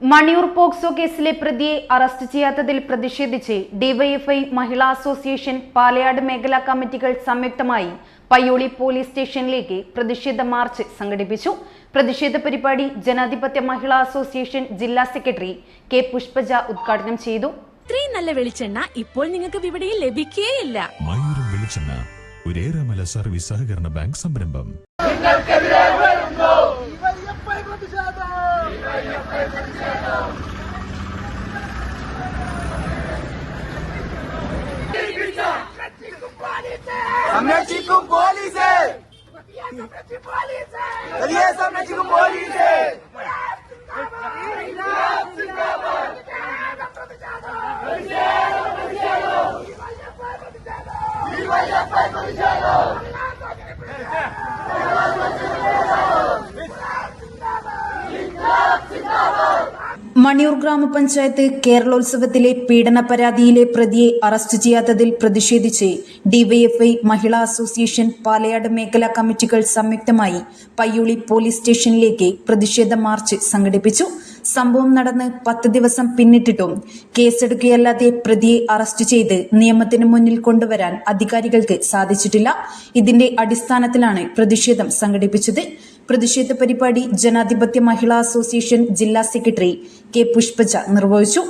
Maniyur POCSO കേസിലെ പ്രതിയെ arrest ചെയ്യാത്തതിൽ പ്രതിഷേധിച്ച് ഡിവൈഎഫ്ഐ മഹിളാ അസോസിയേഷൻ പാലയാട് മേഖലാ കമ്മിറ്റികൾ സംയുക്തമായി പയ്യോളി പോലീസ് സ്റ്റേഷനിലേക്ക് പ്രതിഷേധ മാർച്ച് സംഘടിപ്പിച്ചു. പ്രതിഷേധ പരിപാടി ജനാധിപത്യ മഹിളാ അസോസിയേഷൻ ജില്ലാ സെക്രട്ടറി കെ പുഷ്പജ ഉദ്ഘാടനം ചെയ്തു. ഇത്രയും നല്ല വെളിച്ചെണ്ണ ഇപ്പോൾ നിങ്ങൾക്ക് വിപണിയിൽ ലഭിക്കുകയില്ല മയൂരം വെളിച്ചെണ്ണ ഒരേറെമല സർവീസ് സഹകരണ ബാങ്ക് സംരംഭം. സംരക്ഷിക്കും പോലീസ് പ്രതിയെ സംരക്ഷിക്കും പോലീസ് മണിയൂർ ഗ്രാമപഞ്ചായത്ത് കേരളോത്സവത്തിലെ പീഡന പരാതിയിലെ പ്രതിയെ അറസ്റ്റ് ചെയ്യാത്തതിൽ പ്രതിഷേധിച്ച് ഡിവൈഎഫ്ഐ മഹിളാ അസോസിയേഷൻ പാലയാട് മേഖലാ കമ്മിറ്റികൾ സംയുക്തമായി പയ്യോളി പോലീസ് സ്റ്റേഷനിലേക്ക് പ്രതിഷേധ മാർച്ച് സംഘടിപ്പിച്ചു. സംഭവം നടന്ന് പത്ത് ദിവസം പിന്നിട്ടിട്ടും കേസെടുക്കുകയല്ലാതെ പ്രതിയെ അറസ്റ്റ് ചെയ്ത് നിയമത്തിന് മുന്നിൽ കൊണ്ടുവരാൻ അധികാരികൾക്ക് സാധിച്ചിട്ടില്ല. ഇതിന്റെ അടിസ്ഥാനത്തിലാണ് പ്രതിഷേധം സംഘടിപ്പിച്ചത്. പ്രതിഷേധ പരിപാടി ജനാധിപത്യ മഹിളാ അസോസിയേഷൻ ജില്ലാ സെക്രട്ടറി കെ പുഷ്പജ നിർവഹിച്ചു.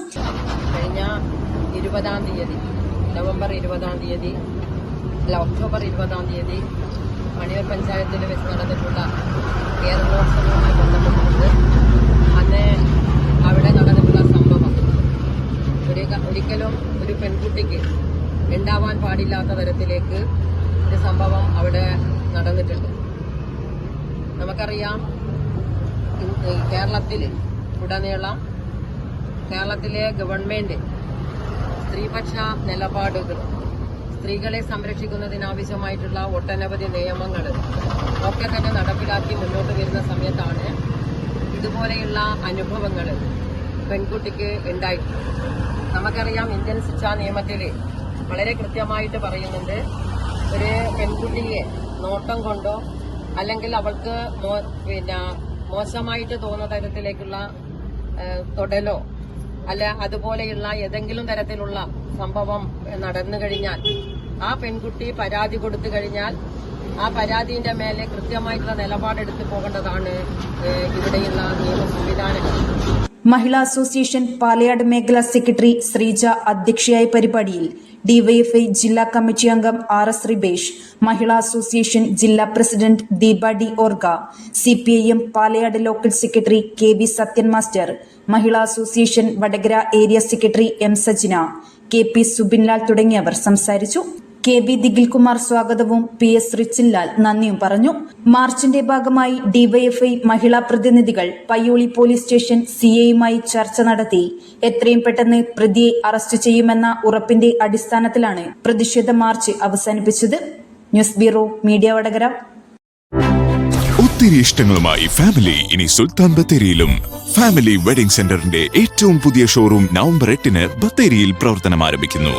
കഴിഞ്ഞ ഇരുപതാം തീയതി നവംബർ ഇരുപതാം തീയതി അല്ല ഒക്ടോബർ ഇരുപതാം തീയതി മണിയൂർ പഞ്ചായത്തിൽ വെച്ച് നടന്നിട്ടുള്ള കേരളോത്സവവുമായി ബന്ധപ്പെട്ടിട്ടുണ്ട്. അന്ന് അവിടെ നടന്നിട്ടുള്ള സംഭവം ഒരു ഒരിക്കലും ഒരു പെൺകുട്ടിക്ക് ഉണ്ടാവാൻ പാടില്ലാത്ത തരത്തിലേക്ക് ഒരു സംഭവം അവിടെ നടന്നിട്ടുണ്ട്. നമുക്കറിയാം കേരളത്തിൽ ഉടനീളം കേരളത്തിലെ ഗവൺമെന്റ് സ്ത്രീപക്ഷ നിലപാടുകൾ സ്ത്രീകളെ സംരക്ഷിക്കുന്നതിനാവശ്യമായിട്ടുള്ള ഒട്ടനവധി നിയമങ്ങൾ ഒക്കെ തന്നെ നടപ്പിലാക്കി മുന്നോട്ട് വരുന്ന സമയത്താണ് ഇതുപോലെയുള്ള അനുഭവങ്ങൾ പെൺകുട്ടിക്ക് ഉണ്ടായിട്ടുള്ളത്. നമുക്കറിയാം ഇന്ത്യൻ ശിക്ഷാ നിയമത്തിൽ വളരെ കൃത്യമായിട്ട് പറയുന്നുണ്ട് ഒരു പെൺകുട്ടിയെ നോട്ടം കൊണ്ടോ അല്ലെങ്കിൽ അവൾക്ക് പിന്നെ മോശമായിട്ട് തോന്നുന്ന തരത്തിലേക്കുള്ള തൊടലോ അല്ല അതുപോലെയുള്ള ഏതെങ്കിലും തരത്തിലുള്ള സംഭവം നടന്നു കഴിഞ്ഞാൽ ആ പെൺകുട്ടി പരാതി കൊടുത്തു കഴിഞ്ഞാൽ ആ പരാതിന്റെ മേലെ കൃത്യമായിട്ടുള്ള നിലപാടെടുത്തു പോകേണ്ടതാണ് ഇവിടെയുള്ള നിയമ സംവിധാനങ്ങൾ. മഹിളാ അസോസിയേഷൻ പാലയാട് മേഖലാ സെക്രട്ടറി ശ്രീജ അധ്യക്ഷയായ പരിപാടിയിൽ ഡിവൈഎഫ്ഐ ജില്ലാ കമ്മിറ്റി അംഗം R S Ribesh Mahila association ജില്ലാ president Deepa D ഓർഗ C P I M Palayad local secretary K V Sathyan master Mahila association Vadakara area secretary M Sajina K P Subinlal തുടങ്ങിയവർ സംസാരിച്ചു. K B ദിഗിൽകുമാർ സ്വാഗതവും P S റിച്ചിൻലാൽ നന്ദിയും പറഞ്ഞു. മാർച്ചിന്റെ ഭാഗമായി DYFI മഹിളാ പ്രതിനിധികൾ Payyoli police station സിഐയുമായി ചർച്ച നടത്തി. എത്രയും പെട്ടെന്ന് പ്രതിയെ അറസ്റ്റ് ചെയ്യുമെന്ന ഉറപ്പിന്റെ അടിസ്ഥാനത്തിലാണ് പ്രതിഷേധ മാർച്ച് അവസാനിപ്പിച്ചത്. News bureau media Vadakara. ഒത്തിരി ഇഷ്ടങ്ങളുമായി ഫാമിലി ഇനി സുൽത്താൻ ബത്തേരിയിലും. ഫാമിലി വെഡിംഗ് സെന്ററിന്റെ ഏറ്റവും പുതിയ ഷോറൂം നവംബർ എട്ടിന് ബത്തേരിയിൽ പ്രവർത്തനം ആരംഭിക്കുന്നു